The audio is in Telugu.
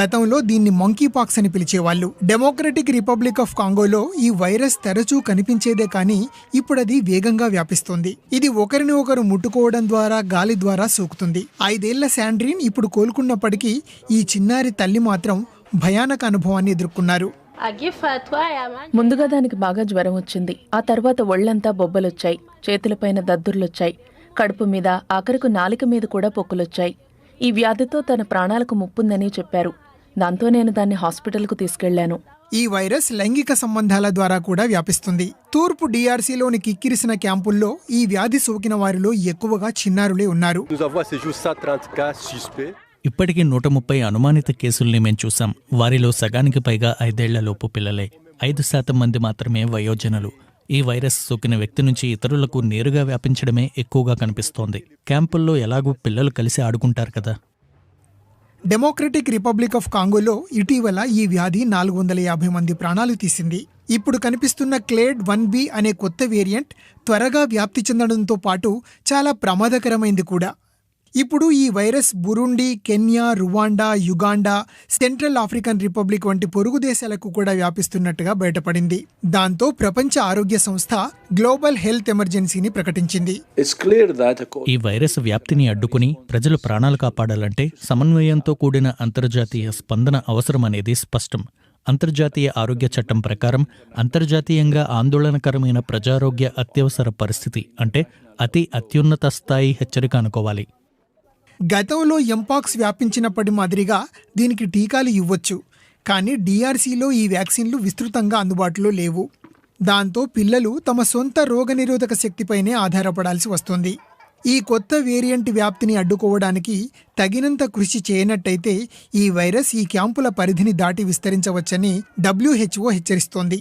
గతంలో దీన్ని మంకీ పాక్స్ అని పిలిచేవాళ్ళు. డెమోక్రటిక్ రిపబ్లిక్ ఆఫ్ కాంగోలో ఈ వైరస్ తరచూ కనిపించేదే కానీ ఇప్పుడు అది వేగంగా వ్యాపిస్తుంది. ఇది ఒకరిని ఒకరు ముట్టుకోవడం ద్వారా గాలి ద్వారా సోకుతుంది. ఐదేళ్ళ శాండ్రిన్ ఇప్పుడు కోలుకున్నప్పటికీ ఈ చిన్నారి తల్లి మాత్రం భయానక అనుభవాన్ని ఎదుర్కొన్నారు. ముందుగా దానికి బాగా జ్వరం వచ్చింది. ఆ తర్వాత ఒళ్ళంతా బొబ్బలొచ్చాయి. చేతులపైన దద్దుర్లొచ్చాయి. కడుపు మీద ఆఖరకు నాలిక మీద కూడా పొక్కులొచ్చాయి. ఈ వ్యాధితో తన ప్రాణాలకు ముప్పుందని చెప్పారు. దాంతో నేను దాన్ని హాస్పిటల్కు తీసుకెళ్ళాను ఈ వైరస్ లైంగిక సంబంధాల ద్వారా కూడా వ్యాపిస్తుంది. తూర్పు డిఆర్సీలోని కిక్కిరిసిన క్యాంపుల్లో ఈ వ్యాధి సోకిన వారిలో ఎక్కువగా చిన్నారులే ఉన్నారు. Nous avons à ce jour 130 cas suspects. ఇప్పటికీ నూట ముప్పై అనుమానిత కేసుల్ని మేం చూసాం వారిలో సగానికి పైగా ఐదేళ్ళలోపు పిల్లలే. ఐదు శాతం మంది మాత్రమే వయోజనులు. ఈ వైరస్ సోకిన వ్యక్తి నుంచి ఇతరులకు నేరుగా వ్యాపించడమే ఎక్కువగా కనిపిస్తోంది. క్యాంపుల్లో ఎలాగూ పిల్లలు కలిసి ఆడుకుంటారు కదా. డెమోక్రటిక్ రిపబ్లిక్ ఆఫ్ కాంగోలో ఇటీవల ఈ వ్యాధి నాలుగు వందల యాభై మంది ప్రాణాలు తీసింది. ఇప్పుడు కనిపిస్తున్న క్లేడ్ వన్ బి అనే కొత్త వేరియంట్ త్వరగా వ్యాప్తి చెందడంతో పాటు చాలా ప్రమాదకరమైంది కూడా. ఇప్పుడు ఈ virus Burundi Kenya Rwanda Uganda Central African Republic వంటి పొరుగు దేశాలకు కూడా వ్యాపిస్తున్నట్టుగా బయటపడింది. దాంతో ప్రపంచ ఆరోగ్య సంస్థ గ్లోబల్ హెల్త్ ఎమర్జెన్సీని ప్రకటించింది. ఈ వైరస్ వ్యాప్తిని అడ్డుకుని ప్రజలు ప్రాణాలు కాపాడాలంటే సమన్వయంతో కూడిన అంతర్జాతీయ స్పందన అవసరమనేది స్పష్టం. అంతర్జాతీయ ఆరోగ్య చట్టం ప్రకారం అంతర్జాతీయంగా ఆందోళనకరమైన ప్రజారోగ్య అత్యవసర పరిస్థితి అంటే అతి అత్యున్నత స్థాయి హెచ్చరిక అనుకోవాలి. గతంలో ఎంపాక్స్ వ్యాపించినప్పటి మాదిరిగా దీనికి టీకాలు ఇవ్వచ్చు. కానీ డిఆర్సీలో ఈ వ్యాక్సిన్లు విస్తృతంగా అందుబాటులో లేవు. దాంతో పిల్లలు తమ సొంత రోగనిరోధక శక్తిపైనే ఆధారపడాల్సి వస్తుంది. ఈ కొత్త వేరియంట్ వ్యాప్తిని అడ్డుకోవడానికి తగినంత కృషి చేయనట్టయితే ఈ వైరస్ ఈ క్యాంపుల పరిధిని దాటి విస్తరించవచ్చని డబ్ల్యూహెచ్ఓ హెచ్చరిస్తోంది.